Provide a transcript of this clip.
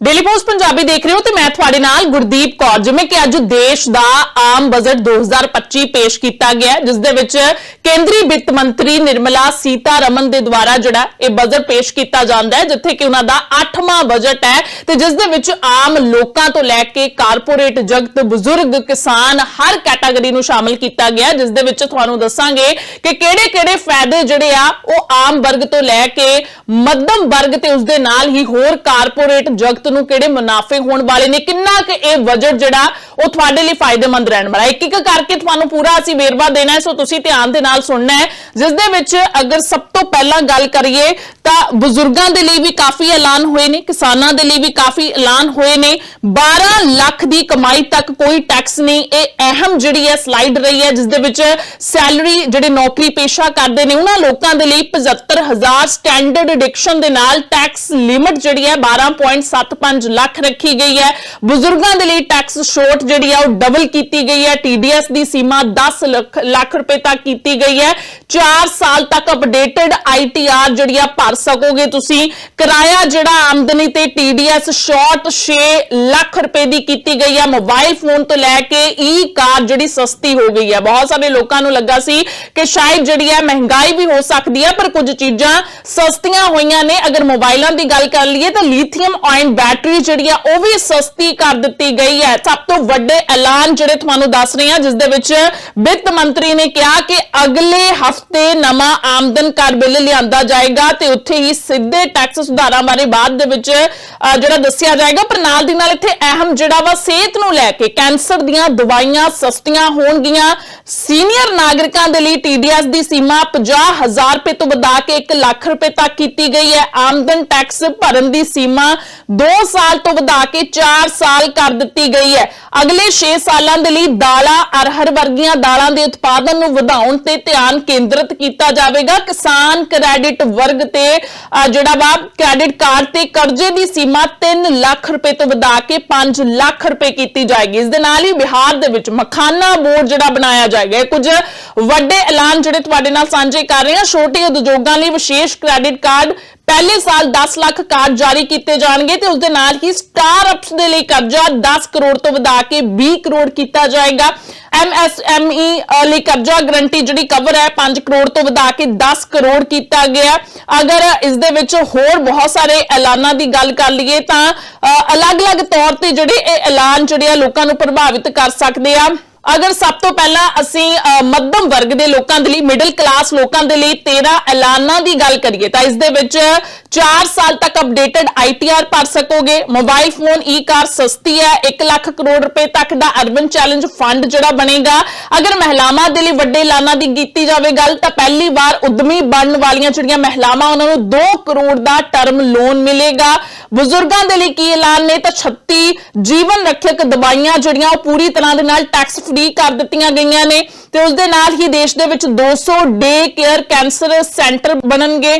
Daily post Punjabi ਦੇਖ ਰਹੇ ਹੋ ਤੇ ਮੈਂ ਤੁਹਾਡੇ ਨਾਲ ਗੁਰਦੀਪ ਕੌਰ ਜਿਵੇਂ ਕਿ ਅੱਜ ਦੇਸ਼ ਦਾ ਆਮ ਬਜਟ 2025 ਪੇਸ਼ ਕੀਤਾ ਗਿਆ ਹੈ, ਜਿਸ ਦੇ ਵਿੱਚ ਕੇਂਦਰੀ ਵਿੱਤ ਮੰਤਰੀ ਨਿਰਮਲਾ ਸੀਤਾਰਮਨ ਦੇ ਦੁਆਰਾ ਜਿਹੜਾ ਇਹ ਬਜਟ ਪੇਸ਼ ਕੀਤਾ ਜਾਂਦਾ ਹੈ ਜਿੱਥੇ ਕਿ ਉਹਨਾਂ ਦਾ 8ਵਾਂ ਬਜਟ ਹੈ ਤੇ ਜਿਸ ਦੇ ਵਿੱਚ ਆਮ ਲੋਕਾਂ ਤੋਂ ਲੈ ਕੇ ਕਾਰਪੋਰੇਟ ਜਗਤ ਬਜ਼ੁਰਗ ਕਿਸਾਨ ਹਰ ਕੈਟਾਗਰੀ ਨੂੰ ਸ਼ਾਮਿਲ ਕੀਤਾ ਗਿਆ ਹੈ, ਜਿਸ ਦੇ ਵਿੱਚ ਤੁਹਾਨੂੰ ਦੱਸਾਂਗੇ ਕਿ ਕਿਹੜੇ-ਕਿਹੜੇ ਫਾਇਦੇ ਜਿਹੜੇ ਆ ਉਹ ਆਮ ਵਰਗ ਤੋਂ ਲੈ ਕੇ ਮੱਧਮ ਵਰਗ ਤੇ ਉਸ ਦੇ ਨਾਲ ਹੀ ਹੋਰ ਕਾਰਪੋਰੇਟ ਜਗਤ ਨੂੰ ਕਿਹੜੇ ਮੁਨਾਫੇ ਹੋਣ ਵਾਲੇ ਨੇ? ਕਿੰਨਾ ਕਿ ਇਹ ਬਜਟ ਜਿਹੜਾ ਉਹ ਤੁਹਾਡੇ ਲਈ ਫਾਇਦੇਮੰਦ ਰਹਿਣ ਵਾਲਾ ਇੱਕ ਇੱਕ ਕਰਕੇ ਤੁਹਾਨੂੰ ਪੂਰਾ ਅਸੀਂ ਵੇਰਵਾ ਦੇਣਾ ਹੈ, ਸੋ ਤੁਸੀਂ ਧਿਆਨ ਦੇ ਨਾਲ ਸੁਣਨਾ ਹੈ। ਜਿਸ ਦੇ ਵਿੱਚ ਅਗਰ ਸਭ ਤੋਂ ਪਹਿਲਾਂ ਗੱਲ ਕਰੀਏ, ਤਾਂ ਬਜ਼ੁਰਗਾਂ ਦੇ ਲਈ ਵੀ ਕਾਫੀ ਐਲਾਨ ਹੋਏ ਨੇ, ਕਿਸਾਨਾਂ ਦੇ ਲਈ ਵੀ ਕਾਫੀ ਐਲਾਨ ਹੋਏ ਨੇ। 12 ਲੱਖ ਦੀ ਕਮਾਈ ਤੱਕ ਕੋਈ ਟੈਕਸ ਨਹੀਂ। ਇਹ ਅਹਿਮ ਜਿਹੜੀ ਹੈ ਸਲਾਈਡ ਰਹੀ ਹੈ, ਜਿਸ ਦੇ ਵਿੱਚ ਸੈਲਰੀ ਜਿਹੜੇ ਨੌਕਰੀ ਪੇਸ਼ਾ ਕਰਦੇ ਨੇ, ਉਹਨਾਂ ਲੋਕਾਂ ਦੇ ਲਈ 75000 ਸਟੈਂਡਰਡ ਡਿਡਕਸ਼ਨ ਦੇ ਨਾਲ ਟੈਕਸ ਲਿਮਿਟ ਜਿਹੜੀ ਹੈ 12.75 ਲੱਖ ਰੱਖੀ ਗਈ ਹੈ। ਬਜ਼ੁਰਗਾਂ ਦੇ ਲਈ ਟੈਕਸ ਛੋਟ ਜਿਹੜੀ ਹੈ ਉਹ ਡਬਲ ਕੀਤੀ ਗਈ ਹੈ। ਟੀਡੀਐਸ ਦੀ ਸੀਮਾ 10 ਲੱਖ ਲੱਖ ਰੁਪਏ ਤੱਕ ਕੀਤੀ ਗਈ ਹੈ। 4 ਸਾਲ ਤੱਕ ਅਪਡੇਟਡ ਆਈਟੀਆਰ ਜਿਹੜੀ ਆ ਭਰ ਸਕੋਗੇ ਤੁਸੀਂ। ਕਿਰਾਇਆ ਜਿਹੜਾ ਆਮਦਨੀ ਤੇ ਟੀਡੀਐਸ ਸ਼ਾਰਟ 6 ਲੱਖ ਰੁਪਏ ਦੀ ਕੀਤੀ ਗਈ ਹੈ ਮੋਬਾਈਲ ਫੋਨ ਤੋਂ ਲੈ ਕੇ ਈ ਕਾਰ ਜਿਹੜੀ ਸਸਤੀ ਹੋ ਗਈ ਹੈ ਬਹੁਤ ਸਾਰੇ ਲੋਕਾਂ ਨੂੰ ਲੱਗਾ ਸੀ ਕਿ ਸ਼ਾਇਦ ਜਿਹੜੀ ਹੈ ਮਹਿੰਗਾਈ ਵੀ ਹੋ ਸਕਦੀ ਹੈ ਪਰ ਕੁਝ ਚੀਜ਼ਾਂ ਸਸਤੀਆਂ ਹੋਈਆਂ ਨੇ। ਅਗਰ ਮੋਬਾਈਲਾਂ ਦੀ ਗੱਲ ਕਰ ਲਈਏ ਤਾਂ ਲਿਥੀਅਮ ਆਇਨ ਬੈਟਰੀ ਜਿਹੜੀ ਆ, ਉਹ ਵੀ ਸਸਤੀ ਕਰ ਦਿੱਤੀ ਗਈ ਹੈ। ਸਭ ਤੋਂ ਵੱਡੇ ਐਲਾਨ ਜਿਹੜੇ ਤੁਹਾਨੂੰ ਦੱਸ ਰਹੇ ਹਾਂ, ਜਿਸ ਦੇ ਵਿੱਚ ਵਿੱਤ ਮੰਤਰੀ ਨੇ ਕਿਹਾ ਕਿ ਅਗਲੇ ਹਫ਼ਤੇ ਨਵਾਂ ਆਮਦਨ ਕਰ ਬਿੱਲ ਲਿਆਂਦਾ ਜਾਏਗਾ ਤੇ ਉੱਥੇ ਹੀ ਸਿੱਧੇ ਟੈਕਸ ਸੁਧਾਰਾਂ ਬਾਰੇ ਬਾਅਦ ਦੇ ਵਿੱਚ ਜਿਹੜਾ ਦੱਸਿਆ ਜਾਏਗਾ, ਪਰ ਨਾਲ ਦੀ ਨਾਲ ਇੱਥੇ ਅਹਿਮ ਜਿਹੜਾ ਵਾ ਸਿਹਤ ਨੂੰ ਲੈ ਕੇ ਕੈਂਸਰ ਦੀਆਂ ਦਵਾਈਆਂ ਸਸਤੀਆਂ ਹੋਣਗੀਆਂ। ਸੀਨੀਅਰ ਨਾਗਰਿਕਾਂ ਦੇ ਲਈ ਟੀਡੀਐਸ ਦੀ ਸੀਮਾ 50000 ਰੁਪਏ ਤੋਂ ਵਧਾ ਕੇ 1 ਲੱਖ ਰੁਪਏ ਤੱਕ ਕੀਤੀ ਗਈ ਹੈ। ਆਮਦਨ ਟੈਕਸ ਭਰਨ ਦੀ ਸੀਮਾ 2 ਸਾਲ ਤੋਂ ਵਧਾ ਕੇ 4 ਸਾਲ ਕਰ ਦਿੱਤੀ ਗਈ ਹੈ। ਅਗਲੇ 6 ਸਾਲਾਂ ਦੇ ਲਈ ਦਾਲਾਂ ਅਰਹਰ ਵਰਗੀਆਂ ਦਾਲਾਂ ਦੇ ਉਤਪਾਦਨ ਨੂੰ ਵਧਾਉਣ ਤੇ ਧਿਆਨ ਕੇਂਦਰਿਤ ਕੀਤਾ ਜਾਵੇਗਾ। ਕਿਸਾਨ ਕ੍ਰੈਡਿਟ ਵਰਗ ਤੇ ਜਿਹੜਾ ਵਾ, ਕ੍ਰੈਡਿਟ ਕਾਰਡ ਤੇ ਕਰਜ਼ੇ ਦੀ ਸੀਮਾ 3 ਲੱਖ ਰੁਪਏ ਤੋਂ ਵਧਾ ਕੇ 5 ਲੱਖ ਰੁਪਏ ਕੀਤੀ ਜਾਏਗੀ। ਇਸ ਦੇ ਨਾਲ ਹੀ ਬਿਹਾਰ ਦੇ ਵਿੱਚ ਮਖਾਨਾ ਬੋਰਡ ਜਿਹੜਾ ਬਣਾਇਆ ਜਾਏਗਾ। ਇਹ ਕੁਝ ਵੱਡੇ ਐਲਾਨ ਜਿਹੜੇ ਤੁਹਾਡੇ ਨਾਲ ਸਾਂਝੇ ਕਰ ਰਹੇ ਹਾਂ। ਛੋਟੇ ਉਦਯੋਗਾਂ ਲਈ ਵਿਸ਼ੇਸ਼ ਕ੍ਰੈਡਿਟ ਕਾਰਡ ਪਹਿਲੇ ਸਾਲ 10 ਲੱਖ ਕਾਰਡ ਜਾਰੀ ਕੀਤੇ ਜਾਣਗੇ ਤੇ ਉਸ ਦੇ ਨਾਲ ਹੀ ਸਟਾਰਅਪਸ ਦੇ ਲਈ ਕਰਜ਼ਾ 10 ਕਰੋੜ ਤੋਂ ਵਧਾ ਕੇ 20 ਕਰੋੜ ਕੀਤਾ ਜਾਏਗਾ। ਐਮਐਸਐਮਈ ਲਈ ਕਰਜ਼ਾ ਗਰੰਟੀ ਜਿਹੜੀ ਕਵਰ ਹੈ 5 ਕਰੋੜ ਤੋਂ ਵਧਾ ਕੇ 10 ਕਰੋੜ ਕੀਤਾ ਗਿਆ। ਅਗਰ ਇਸ ਦੇ ਵਿੱਚ ਹੋਰ ਬਹੁਤ ਸਾਰੇ ਐਲਾਨਾਂ ਦੀ ਗੱਲ ਕਰ ਲਈਏ ਤਾਂ ਅਲੱਗ-ਅਲੱਗ ਤੌਰ ਤੇ ਜਿਹੜੇ ਇਹ ਐਲਾਨ ਜਿਹੜੇ ਆ ਲੋਕਾਂ ਨੂੰ ਪ੍ਰਭਾਵਿਤ ਕਰ ਸਕਦੇ ਆ। ਅਗਰ ਸਭ ਤੋਂ ਪਹਿਲਾਂ ਅਸੀਂ ਮੱਧਮ ਵਰਗ ਦੇ ਲੋਕਾਂ ਦੇ ਲਈ ਮਿਡਲ ਕਲਾਸ ਲੋਕਾਂ ਦੇ ਲਈ 13 ਐਲਾਨਾਂ ਦੀ ਗੱਲ ਕਰੀਏ, ਤਾਂ ਇਸ ਦੇ ਵਿੱਚ 4 ਸਾਲ ਤੱਕ ਅਪਡੇਟਡ ਆਈਟੀਆਰ ਭਰ ਸਕੋਗੇ ਮੋਬਾਈਲ ਫੋਨ ਈ ਕਾਰ ਸਸਤੀ ਹੈ 1 ਲੱਖ ਕਰੋੜ ਰੁਪਏ ਤੱਕ ਦਾ ਅਰਬਨ ਚੈਲੰਜ ਫੰਡ ਜਿਹੜਾ ਬਣੇਗਾ। ਅਗਰ ਮਹਿਲਾਵਾਂ ਦੇ ਲਈ ਵੱਡੇ ਐਲਾਨਾਂ ਦੀ ਕੀਤੀ ਜਾਵੇ ਗੱਲ, ਤਾਂ ਪਹਿਲੀ ਵਾਰ ਉਦਮੀ ਬਣਨ ਵਾਲੀਆਂ ਜਿਹੜੀਆਂ ਮਹਿਲਾਵਾਂ, ਉਹਨਾਂ ਨੂੰ 2 ਕਰੋੜ ਦਾ ਟਰਮ ਲੋਨ ਮਿਲੇਗਾ। ਬਜ਼ੁਰਗਾਂ ਦੇ ਲਈ ਕੀ ਐਲਾਨ ਨੇ? ਤਾਂ 36 ਜੀਵਨ ਰੱਖਿਅਕ ਦਵਾਈਆਂ ਜਿਹੜੀਆਂ ਉਹ ਪੂਰੀ ਤਰ੍ਹਾਂ ਦੇ ਨਾਲ ਟੈਕਸ ਫ੍ਰੀ ਕਰ ਦਿੱਤੀਆਂ ਗਈਆਂ ਨੇ ਤੇ ਉਸ ਦੇ ਨਾਲ ਹੀ ਦੇਸ਼ ਦੇ ਵਿੱਚ 200 ਡੇ ਕੇਅਰ ਕੈਂਸਰ ਸੈਂਟਰ ਬਣਨਗੇ।